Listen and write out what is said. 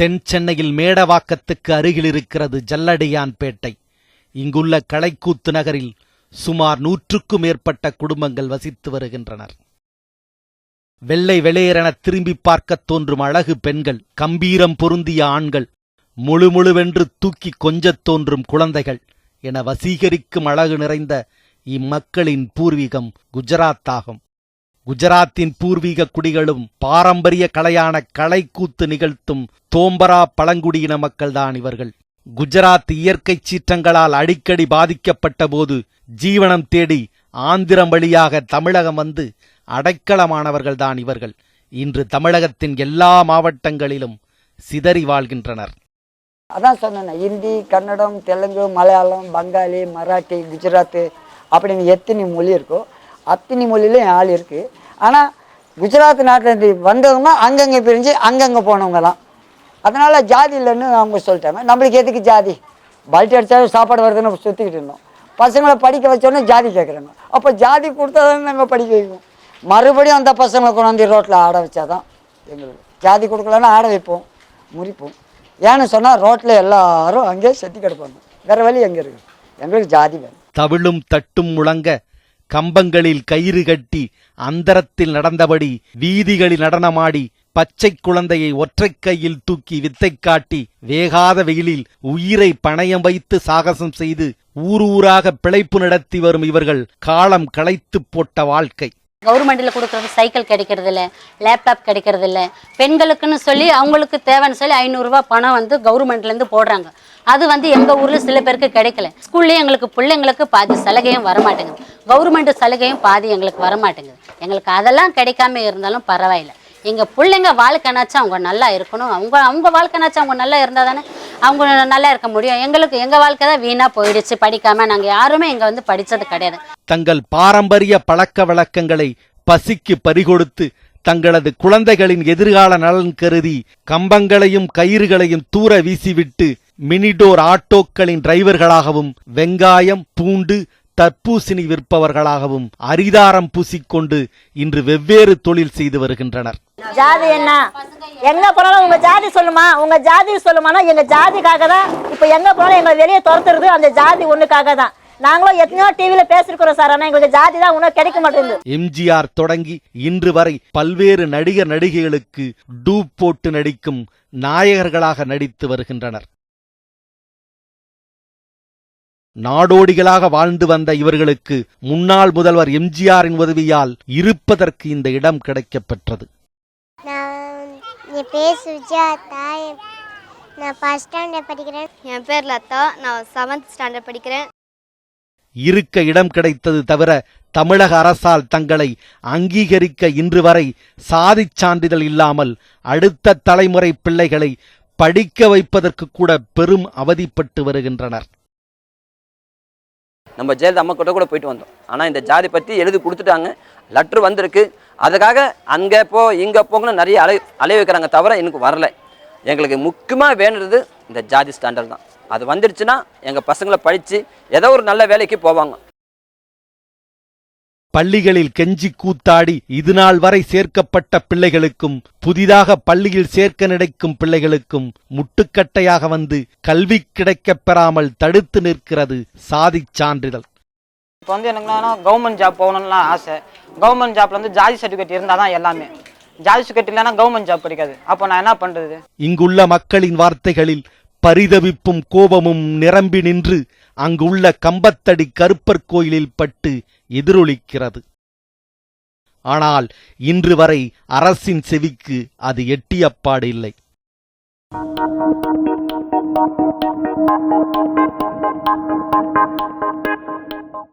தென் சென்னையில் மேடவாக்கத்துக்கு அருகில் இருக்கிறது ஜல்லடியான்பேட்டை இங்குள்ள களைக்கூத்து நகரில் சுமார் நூற்றுக்கும் மேற்பட்ட குடும்பங்கள் வசித்து வருகின்றனர். வெள்ளை வெளையரென திரும்பி பார்க்கத் தோன்றும் அழகு பெண்கள் கம்பீரம் பொருந்திய ஆண்கள் முழு முழுவென்று தூக்கி கொஞ்சத் தோன்றும் குழந்தைகள் என வசீகரிக்கும் அழகு நிறைந்த இம்மக்களின் பூர்வீகம் குஜராத் ஆகும். குஜராத்தின் பூர்வீக குடிகளும் பாரம்பரிய கலையான கலைக்கூத்து நிகழ்த்தும் தோம்பரா பழங்குடியின மக்கள்தான் இவர்கள். குஜராத் இயற்கை சீற்றங்களால் அடிக்கடி பாதிக்கப்பட்ட போது ஜீவனம் தேடி ஆந்திரம் வழியாக தமிழகம் வந்து அடைக்கலமானவர்கள்தான் இவர்கள். இன்று தமிழகத்தின் எல்லா மாவட்டங்களிலும் சிதறி வாழ்கின்றனர். அதான் சொன்னேன் ஹிந்தி கன்னடம் தெலுங்கு மலையாளம் பங்காளி மராட்டி குஜராத்து அப்படின்னு எத்தனை மொழி இருக்கோ அத்தினி மொழியிலும் ஆள் இருக்குது ஆனால் குஜராத் நாட்டிலேருந்து வந்தவங்க அங்கங்கே பிரிஞ்சு அங்கங்கே போனவங்க தான் அதனால் ஜாதி இல்லைன்னு அவங்க சொல்லிட்டாங்க நம்மளுக்கு எதுக்கு ஜாதி? பல்ட்டி அடித்தாலும் சாப்பாடு வருதுன்னு சுற்றிக்கிட்டு இருந்தோம். பசங்களை படிக்க வச்சோன்னே ஜாதி கேட்குறாங்க. அப்போ ஜாதி கொடுத்தா தானே நாங்கள் படிக்க வைப்போம்? மறுபடியும் அந்த பசங்களை கொண்டாந்து ரோட்டில் ஆட வச்சாதான் எங்களுக்கு. ஜாதி கொடுக்கலன்னா ஆட வைப்போம் முறிப்போம். ஏன்னு சொன்னால் ரோட்டில் எல்லாரும் அங்கேயே செட்டி கிடப்பாங்க. வேறு வழி எங்கே இருக்குது எங்களுக்கு ஜாதி வேணும். தவிழும் தட்டும் முழங்க கம்பங்களில் கயிறு கட்டி அந்தரத்தில் நடந்தபடி வீதிகளில் நடனமாடி பச்சை குழந்தையை ஒற்றை கையில் தூக்கி வித்தை காட்டி வேகாத வெயிலில் உயிரை பணயம் வைத்து சாகசம் செய்து ஊர் ஊராக பிழைப்பு நடத்தி வரும் இவர்கள் காலம் களைத்துப் போட்ட வாழ்க்கை. கவர்மெண்ட்ல கொடுக்கறது சைக்கிள் கிடைக்கிறது இல்ல லேப்டாப் கிடைக்கிறது இல்ல பெண்களுக்குன்னு சொல்லி அவங்களுக்கு தேவைன்னு சொல்லி ஐநூறுரூவா பணம் வந்து கவர்மெண்ட்ல இருந்து போடுறாங்க. அது வந்து எங்கள் ஊரில் சில பேருக்கு கிடைக்கல. ஸ்கூல்லேயும் எங்களுக்கு பிள்ளைங்களுக்கு பாதி சலுகையும் வர மாட்டேங்குது கவர்மெண்ட் சலுகையும் பாதி எங்களுக்கு வர மாட்டேங்குது எங்களுக்கு அதெல்லாம் கிடைக்காம இருந்தாலும் பரவாயில்ல. எங்கள் பிள்ளைங்க வாழ்க்கைனாச்சும் அவங்க நல்லா இருக்கணும். அவங்க அவங்க வாழ்க்கைனாச்சும் அவங்க நல்லா இருந்தால் தானே? அவங்க நல்லா இருக்க முடியும். எங்களுக்கு எங்கள் வாழ்க்கை தான் வீணாக போயிடுச்சு படிக்காமல் நாங்கள் யாருமே இங்கே வந்து படித்தது கிடையாது. தங்கள் பாரம்பரிய பழக்க வழக்கங்களை பசிக்கு பறிகொடுத்து தங்களது குழந்தைகளின் எதிர்கால நலன் கருதி கம்பங்களையும் கயிறுகளையும் தூர வீசிவிட்டு மினிடோர் ஆட்டோக்களின் டிரைவர்களாகவும் வெங்காயம் பூண்டு தர்பூசணி விற்பவர்களாகவும் அரிதாரம் பூசிக்கொண்டு இன்று வெவ்வேறு தொழில் செய்து வருகின்றனர். ஜாதி என்ன? எங்க போனாலும் உங்க ஜாதி சொல்லுமா? உங்க ஜாதி சொல்லுமானா எங்க ஜாதிக்காக தான் இப்ப எங்க போனாலும் எங்களை வெளியே துரத்துறது அந்த ஜாதி ஒண்ணுக்காக தான். நாங்களும் எத்தனையோ டிவியில பேசிருக்கிறோம் சார் ஆனா எங்களுக்கு ஜாதி தான் இன்னும் கிடைக்க மாட்டேங்குது. எம்ஜிஆர் தொடங்கி இன்று வரை பல்வேறு நடிகர் நடிகைகளுக்கு டூப் போட்டு நடிக்கும் நாயகர்களாக நடித்து வருகின்றனர். நாடோடிகளாக வாழ்ந்து வந்த இவர்களுக்கு முன்னாள் முதல்வர் எம்ஜிஆரின் உதவியால் இருப்பதற்கு இந்த இடம் கிடைக்கப் பெற்றது நான் என் பேர் சுஜாதா என்- நான் ஃபஸ்ட் ஸ்டாண்டர்ட் படிக்கிறேன். என் பேர் லதா. நான் செவன்த் ஸ்டாண்டர்ட் படிக்கிறேன். இருக்க இடம் கிடைத்தது தவிர தமிழக அரசால் தங்களை அங்கீகரிக்க இன்று வரை சாதிச் சான்றிதழ் இல்லாமல் அடுத்த தலைமுறை பிள்ளைகளை படிக்க வைப்பதற்கு கூட பெரும் அவதிப்பட்டு வருகின்றனர். நம்ம ஜெயலலிதா அம்மா கிட்ட கூட போயிட்டு வந்தோம். ஆனால் இந்த ஜாதி பற்றி எழுதி கொடுத்துட்டாங்க. லெட்ரு வந்திருக்கு. அதுக்காக அங்கே போ இங்கே போங்கன்னு நிறைய அலை அலைய வைக்கிறாங்க தவிர எனக்கு வரல. எங்களுக்கு முக்கியமாக வேணுறது இந்த ஜாதி ஸ்டாண்டர்ட் தான். அது வந்துடுச்சுன்னா எங்கள் பசங்களை படித்து ஏதோ ஒரு நல்ல வேலைக்கு போவாங்க. பள்ளிகளில் கெஞ்சி கூத்தாடி இதுநாள் வரை சேர்க்கப்பட்ட பிள்ளைகளுக்கும் புதிதாக பள்ளியில் சேர்க்க நினைக்கும் பிள்ளைகளுக்கும் முட்டுக்கட்டையாக வந்து கல்வி கிடைக்கப் பெறாமல் தடுத்து நிற்கிறது சாதிச் சான்றிதழ். இப்போ வந்து எனக்கு என்னன்னா கவர்மெண்ட் ஜாப் போகணும்லாம் ஆசை. கவர்மெண்ட் ஜாப்ல வந்து ஜாதி சர்டிஃபிகேட் இருந்தால் தான் எல்லாமே. ஜாதி சர்டிஃபிகேட் இல்லைன்னா கவர்மெண்ட் ஜாப் கிடைக்காது அப்போ நான் என்ன பண்ணுறது இங்குள்ள மக்களின் வார்த்தைகளில் பரிதவிப்பும் கோபமும் நிரம்பி நின்று அங்குள்ள கம்பத்தடி கருப்பர் கோயிலில் பட்டு எதிரொலிக்கிறது. ஆனால் இன்று வரை அரசின் செவிக்கு அது எட்டியப்பாடு இல்லை.